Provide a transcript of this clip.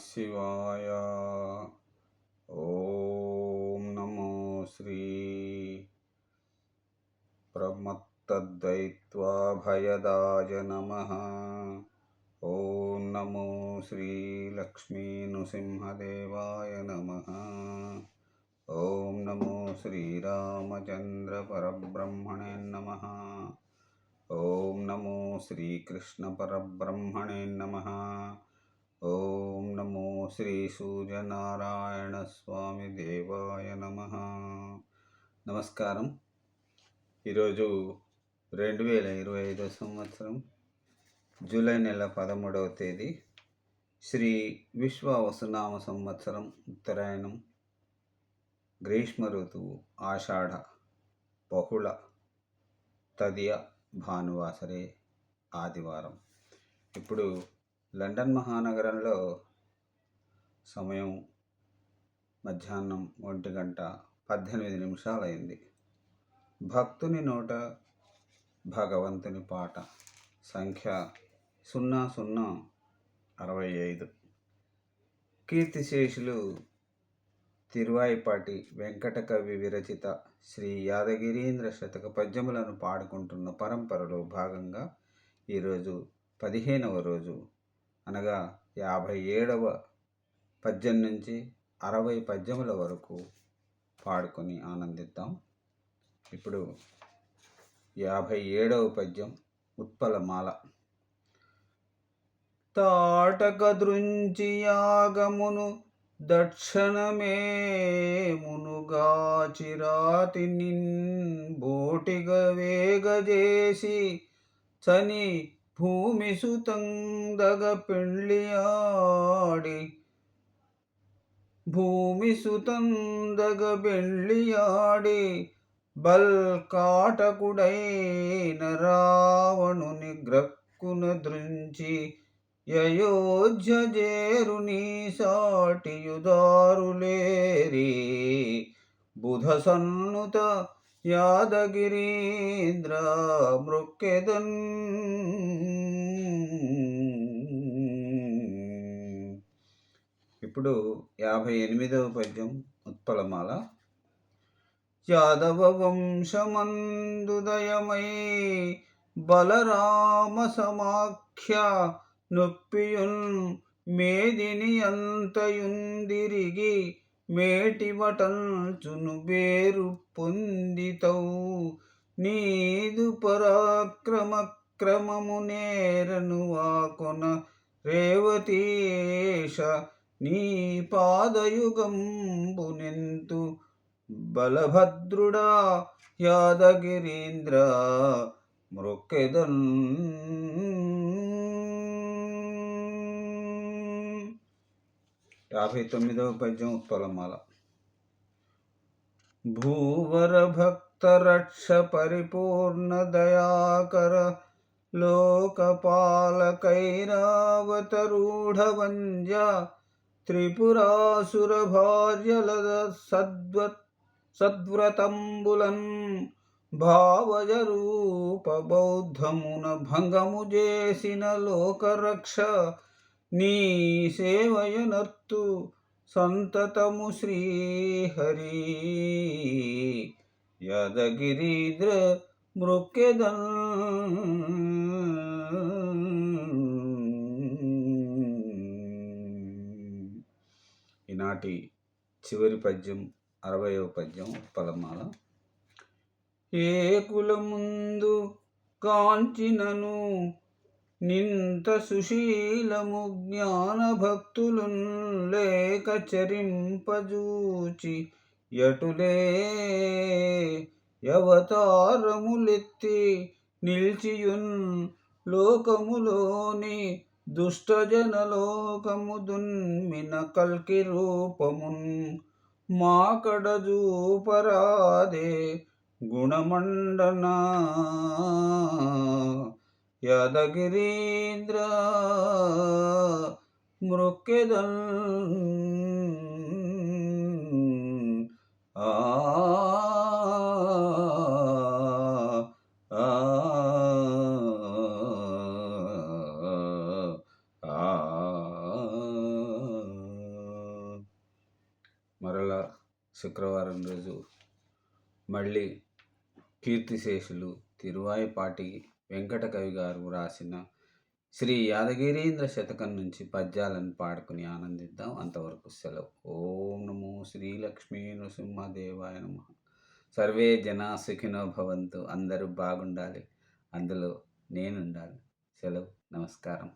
శివాయ ఓం నమో శ్రీ ప్రమత్తద్వైత్వాభయదాయ నమ ఓం నమో శ్రీలక్ష్మీనృసింహదేవాయ నమ ఓం నమో శ్రీరామచంద్రపరబ్రహ్మణే నమ ఓం నమో శ్రీకృష్ణపరబ్రహ్మణే నమ ఓం నమో శ్రీ సూర్యనారాయణ స్వామి దేవాయ నమ నమస్కారం ఈరోజు రెండు వేల ఇరవై ఐదో సంవత్సరం జూలై నెల పదమూడవ తేదీ శ్రీ విశ్వ వసునామ సంవత్సరం ఉత్తరాయణం గ్రీష్మ ఋతువు ఆషాఢ బహుళ తదియ భానువాసరే ఆదివారం. ఇప్పుడు లండన్ మహానగరంలో సమయం మధ్యాహ్నం ఒంటి గంట పద్దెనిమిది నిమిషాలు అయింది భక్తుని నోట భగవంతుని పాట సంఖ్య సున్నా సున్నా అరవై ఐదు. కీర్తిశేషులు తిరువాయిపాటి వెంకటకవి విరచిత శ్రీ యాదగిరీంద్ర శతక పద్యములను పాడుకుంటున్న పరంపరలో భాగంగా ఈరోజు పదిహేనవ రోజు అనగా యాభై ఏడవ పద్యం నుంచి అరవై పద్యముల వరకు పాడుకొని ఆనందిద్దాం. ఇప్పుడు యాభై ఏడవ పద్యం ఉత్పలమాల. తాటక దృంచి యాగమును దక్షణమే మునుగాచిరాతి నిన్ బోటిగ వేగజేసి చని భూమి సుతందగ పెళ్ళియాడి భూమి సుతందగ పెళ్ళియాడి బల్కాటకుడైన రావణుని గ్రక్కున దృంచి యయోధ్య జేరుని సాటియుదారులేరి బుధ సన్నుత యాదగిరీంద్ర మృక్కెదన్ ఇప్పుడు యాభై ఎనిమిదవ పద్యం ఉత్పలమాల. యాదవ వంశమందుదయమై బలరామ సమాఖ్య నొప్పియున్ మేదిని అంతయుందిరిగి మేటివటంచును బేరు పొందితవు నీదు పరాక్రమ క్రమము నేరను వాకొన రేవతీశ నీ పాదయుగంబునెంతు బలభద్రుడా యాదగిరీంద్ర మృక్కెదన్. యాభై తొమ్మిదవ పద్యం ఉత్పలమాల. భూవర భక్త రక్ష పరిపూర్ణ దయాకర లోకపాలకైరావతరూఢ త్రిపురాసురభార్యల సద్వత్ సద్వ సద్వ్రతంబులన్ భావజ రూప బౌద్ధమున భంగము చేసిన లోకరక్ష నీ సేవయనర్తు సంతతము శ్రీహరి యదగిరీద్ర మృక్కెదన్ నాటి చివరి పద్యం అరవయవ పద్యం పదమాల ఏ కులముందు కాంచినను నింత సుశీలము జ్ఞాన భక్తులు లేక చరింపజూచి యటులే యవతారములెత్తి నిల్చియున్ లోకములోని దుష్టజనలోకము దున్మిన కల్కి రూపమున్ మాకడ జూపరాదే గుణమండనా. యాదగిరీంద్ర మృక్కెదన్ శుక్రవారం రోజు మళ్ళీ కీర్తిశేషులు తిరువాయిపాటి వెంకట కవి గారు రాసిన శ్రీ యాదగిరీంద్ర శతకం నుంచి పద్యాలను పాడుకుని ఆనందిద్దాం. అంతవరకు సెలవు. ఓం నమో శ్రీలక్ష్మీ నృసింహదేవాయ నమ. సర్వే జనా సుఖినో భవంతు. అందరూ బాగుండాలి. అందులో నేనుండాలి. సెలవు. నమస్కారం.